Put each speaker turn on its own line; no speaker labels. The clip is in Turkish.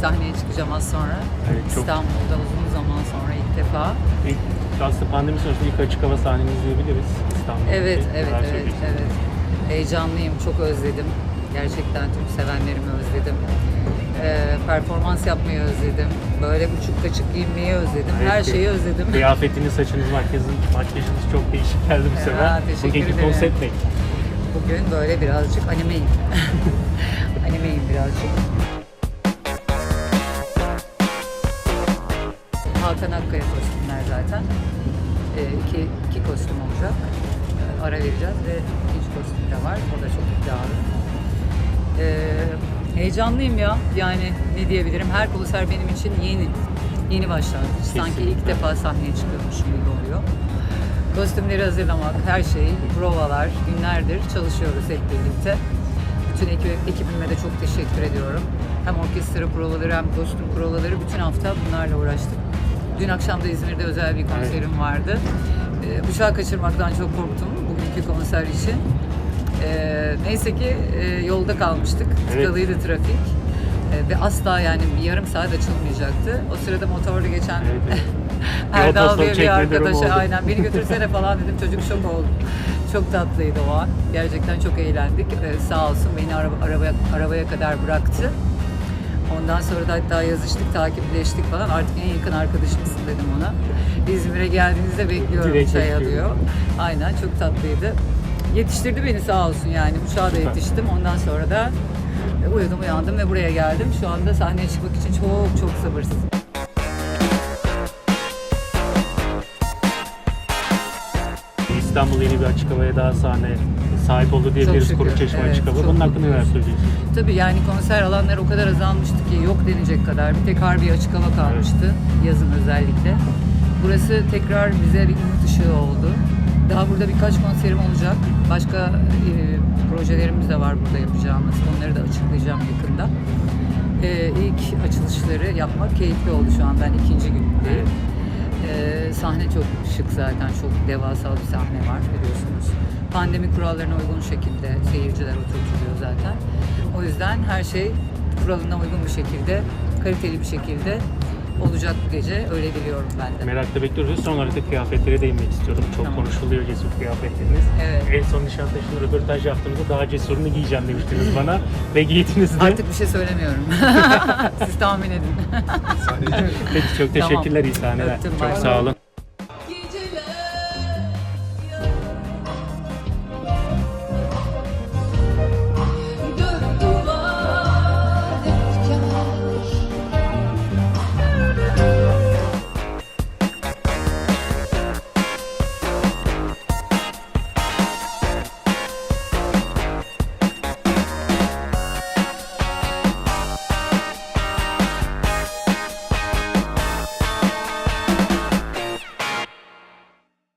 sahneye çıkacağım az sonra. Evet, çok... İstanbul'da uzun zaman sonra ilk defa.
İlk, aslında pandemi sonrasında ilk açık hava sahnemizi diyebiliriz İstanbul'da.
Evet, evet,
Neler
şey
evet,
evet. Heyecanlıyım, çok özledim. Gerçekten tüm sevenlerimi özledim. Ee, performans yapmayı özledim. Böyle buçuk kaçık giyinmeyi özledim.
Evet,
Her şeyi özledim.
Kıyafetiniz, saçınız, makyajınız, makyajınız çok değişik geldi bu sefer.
Ha, teşekkür
Bugünkü konsept ne?
Bugün böyle birazcık animeyim. animeyim birazcık. İki, iki kostüm olacak. Ee, ara vereceğiz ve ikinci kostüm de var. O da çok iddialı. Ee, heyecanlıyım ya. Yani ne diyebilirim? Her konser benim için yeni. Yeni başlangıç. Sanki ilk defa sahneye çıkıyormuşum gibi oluyor. Kostümleri hazırlamak, her şey, provalar, günlerdir çalışıyoruz hep birlikte. Bütün ekip, ekibime de çok teşekkür ediyorum. Hem orkestra provaları hem kostüm provaları bütün hafta bunlarla uğraştık. Dün akşam da İzmir'de özel bir konserim vardı. Ee, uçağı kaçırmaktan çok korktum bugünkü konser için. Ee, neyse ki e, yolda kalmıştık.
Evet.
Tıkalıydı trafik. Ee, ve asla yani bir yarım saat açılmayacaktı. O sırada motorla geçen
Evet, evet. Bir
Erdal diye bir arkadaşa aynen beni götürsene falan dedim. Çocuk şok oldu. Çok tatlıydı o an. Gerçekten çok eğlendik. Ee, sağ olsun beni araba, arabaya, arabaya kadar bıraktı. Ondan sonra da hatta yazıştık, takipleştik falan. Artık en yakın arkadaşımsın dedim ona. İzmir'e geldiğinizde bekliyorum
Direkt
çay
bekliyorum.
alıyor. Aynen çok tatlıydı. Yetiştirdi beni sağ olsun yani. Uçağa da
Süper.
yetiştim. Ondan sonra da uyudum uyandım ve buraya geldim. Şu anda sahneye çıkmak için çok çok sabırsızım.
İstanbul yeni bir açık havaya daha sahne sahip oldu diyebiliriz. Kuru Çeşme
evet, çok
Bunun hakkında neler söyleyeceksiniz?
Tabii yani konser alanları o kadar azalmıştı ki yok denecek kadar. Bir tek harbi açık hava kalmıştı yazın özellikle. Burası tekrar bize bir umut ışığı oldu. Daha burada birkaç konserim olacak. Başka e, projelerimiz de var burada yapacağımız. Onları da açıklayacağım yakında. E, ilk açılışları yapmak keyifli oldu şu an. Ben ikinci gündeyim. Ee, sahne çok şık zaten. Çok devasa bir sahne var biliyorsunuz. Pandemi kurallarına uygun şekilde seyirciler oturtuluyor zaten. O yüzden her şey kuralına uygun bir şekilde, kaliteli bir şekilde olacak bu gece. Öyle biliyorum ben de.
Merakla bekliyoruz. Son olarak da kıyafetlere değinmek istiyorum. Çok
Tamam.
konuşuluyor cesur kıyafetleriniz.
Evet.
En son Nişantaşı'nda röportaj yaptığımızda daha cesurunu giyeceğim demiştiniz bana. Ve giydiniz de.
Artık bir şey söylemiyorum. Siz tahmin edin.
Peki çok
Tamam.
teşekkürler. sahneler.
Öptüm,
çok sağ olun.